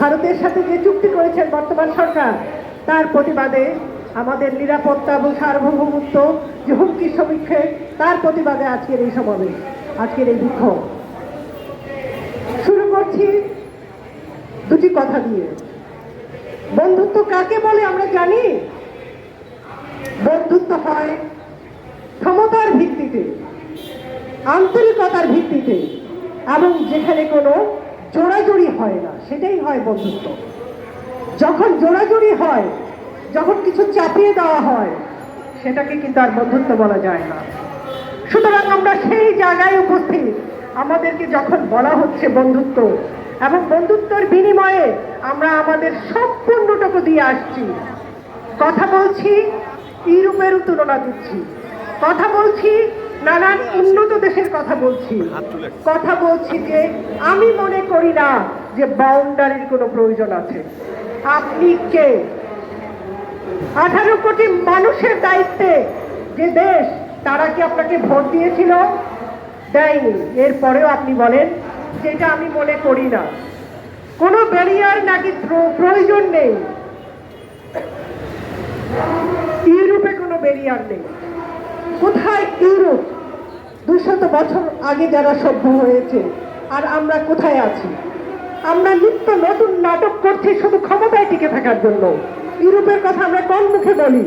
ভারতের সাথে যে চুক্তি করেছেন বর্তমান সরকার, তার প্রতিবাদে আমাদের নিরাপত্তা এবং সার্বভৌমত্ব যে হুমকির সমীক্ষে, তার প্রতিবাদে আজকের এই সমাবেশ, আজকের এই বিক্ষোভ। শুরু করছি দুটি কথা দিয়ে। বন্ধুত্ব কাকে বলে আমরা জানি? বন্ধুত্ব হয় ক্ষমতার ভিত্তিতে, আন্তরিকতার ভিত্তিতে, এবং যেখানে কোনো জোড়াজড়ি হয় না, সেটাই হয় বন্ধুত্ব। যখন জোড়াজড়ি হয়, যখন কিছু চাপিয়ে দেওয়া হয়, সেটাকে কিন্তু আর বন্ধুত্ব বলা যায় না। সুতরাং আমরা সেই জায়গায় উপস্থিত। আমাদেরকে যখন বলা হচ্ছে বন্ধুত্ব, এবং বন্ধুত্বের বিনিময়ে আমরা আমাদের সম্পূর্ণটুকু দিয়ে আসছি। কথা বলছি ইউরোপের তুলনা দিচ্ছি। কথা বলছি নানান উন্নত দেশের কথা বলছি। কথা বলছি যে আমি মনে করি না যে বাউন্ডারির কোনো প্রয়োজন আছে। আপনি কে? আঠারো কোটি মানুষের দায়িত্বে যে দেশ তারা কি আপনাকে ভোট দিয়েছিল? দেয়নি। এরপরেও আপনি বলেন যেটা আমি মনে করি না। কোনো ব্যারিয়ার নাকি প্র- প্রয়োজন নেই। ইউরোপে কোনো ব্যারিয়ার নেই। কোথায় ইউরোপ? দুশত বছর আগে যারা সভ্য হয়েছে, আর আমরা কোথায় আছি? আমরা নিত্য নতুন নাটক করছি শুধু ক্ষমতায় টিকে থাকার জন্য। ইউরোপের কথা আমরা কম মুখে বলি?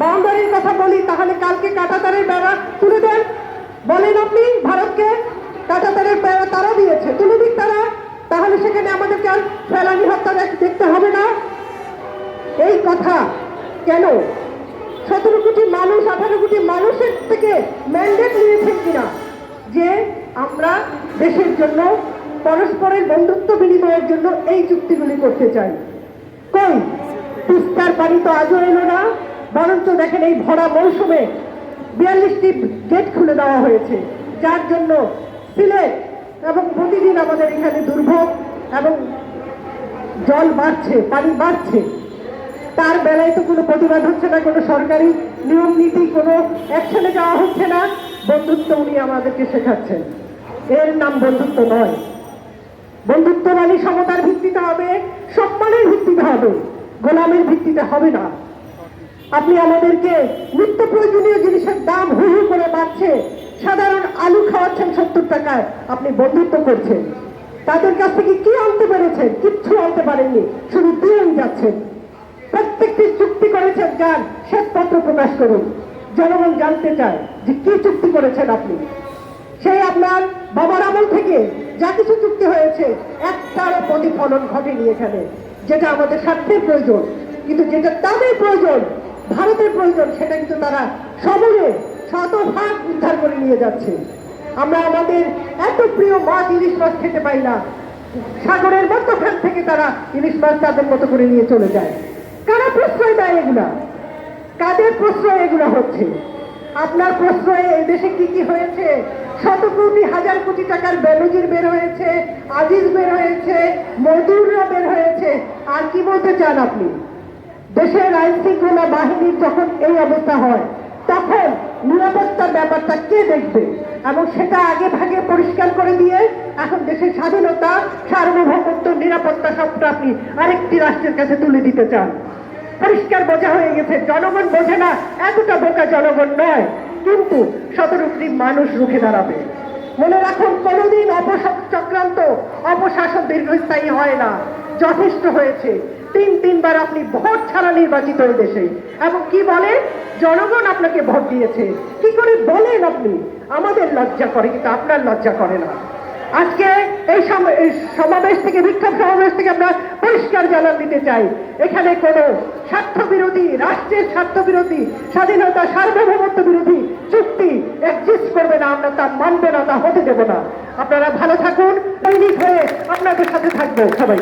বাউন্ডারির কথা বলি, তাহলে কালকে কাটাতারের বেড়া তুলে দেন। বলেন আপনি, ভারতকে কাটাতারের বেড়া তারা দিয়েছে, তুলে দিক তারা। তাহলে সেখানে আমাদেরকে আর ফেলানি হত্যা দেখতে হবে না। এই কথা কেন সতেরো কোটি মানুষ, আঠারো কোটি মানুষের থেকে ম্যান্ডেট নিয়েছেন কিনা? যে আমরা দেশের জন্য, পরস্পরের বন্ধুত্ব বিনিময়ের জন্য এই চুক্তিগুলি করতে চাই। কই? তিস্তার পানি তো আজও এলো না, বরঞ্চ দেখেন এই ভরা মৌসুমে বিয়াল্লিশটি গেট খুলে দেওয়া হয়েছে। যার জন্য সিলেট এবং প্রতিদিন আমাদের এখানে দুর্ভোগ এবং জল বাড়ছে, পানি বাড়ছে। তার বেলায় তো কোনো প্রতিবাদ হচ্ছে না, কোনো সরকারি নিয়ম নীতি, কোনো অ্যাকশনে যাওয়া হচ্ছে না। বন্ধুত্ব উনি আমাদেরকে শেখাচ্ছেন। এর নাম বন্ধুত্ব নয়। বন্ধুত্ব মানে সমতার ভিত্তিতে হবে, সম্মানের ভিত্তিতে হবে, গোলামের ভিত্তিতে হবে না। আপনি আমাদেরকে নিত্য প্রয়োজনীয় জিনিসের দাম হু হু করে বাড়ছে, সাধারণ আলু খাওয়াচ্ছেন সত্তর টাকায়, আপনি বন্ধুত্ব করছেন। তাদের কাছ থেকে কি আনতে পেরেছেন? কিচ্ছু আনতে পারেননি, শুধু দিয়েই যাচ্ছেন। প্রত্যেকটি চুক্তি করেছেন যান শ্বেতপত্র প্রকাশ করুন। জনগণ জানতে চায় যে কি চুক্তি করেছেন আপনি। সেই আপনার বাবার আমল থেকে যা কিছু চুক্তি হয়েছে, একটারও প্রতিফলন ঘটেনি এখানে, যেটা আমাদের স্বার্থের প্রয়োজন। কিন্তু যেটা তাদের প্রয়োজন, ভারতের প্রয়োজন, সেটা কিন্তু তারা সমূলে শতভাগ উদ্ধার করে নিয়ে যাচ্ছে। আমরা আমাদের এত প্রিয় মাছ ইলিশ মাছ খেতে পাই না। সাগরের মধ্যখান থেকে তারা ইলিশ মাছ তাদের মতো করে নিয়ে চলে যায়। প্রশ্রয় দেয় এগুলা? কাদের প্রশ্রয় এগুলো হচ্ছে? আপনার প্রশ্রয়ে দেশে কি কি হয়েছে? শত কোটি হাজার কোটি টাকার বেনজির বের হয়েছে, আজিজ বের হয়েছে মজুররা বের হয়েছে। আর কি বলতে চান আপনি? দেশের আইন শৃঙ্খলা বাহিনীর যখন এই অবস্থা হয়, তখন নিরাপত্তার ব্যাপারটা কে দেখবে? এবং সেটা আগে ভাগে পরিষ্কার করে দিয়ে এখন দেশের স্বাধীনতা, সার্বভৌমত্ব, নিরাপত্তা সবটা আপনি আরেকটি রাষ্ট্রের কাছে তুলে দিতে চান। পরিষ্কার বোঝা হয়ে গেছে, জনগণ বোঝে না, এতটা বোকা জনগণ নয়। কিন্তু সতেরো কোটি মানুষ রুখে দাঁড়াবে। মনে রাখুন, কোনোদিন অপচক্রান্ত অপশাসন দীর্ঘস্থায়ী হয় না, যথেষ্ট হয়েছে। তিন, তিনবার আপনি ভোট ছাড়া নির্বাচিত এই দেশে এবং কি বলে? জনগণ আপনাকে ভোট দিয়েছে। কি করে বলেন আপনি? আমাদের লজ্জা করে, কিন্তু আপনার লজ্জা করে না। আজকে এই সম- এই সমাবেশ থেকে, বিক্ষোভ সমাবেশ থেকে আমরা পরিষ্কার জানান দিতে চাই। এখানে কোনো স্বার্থ বিরোধী রাষ্ট্রের স্বার্থ বিরোধী স্বাধীনতা সার্বভৌমত্ব বিরোধী চুক্তি এক্সিস্ট করবে না আমরা, তা মানবে না, তা হতে দেব না। আপনারা ভালো থাকুন, দৈনিক হয়ে আপনাদের সাথে থাকব সবাই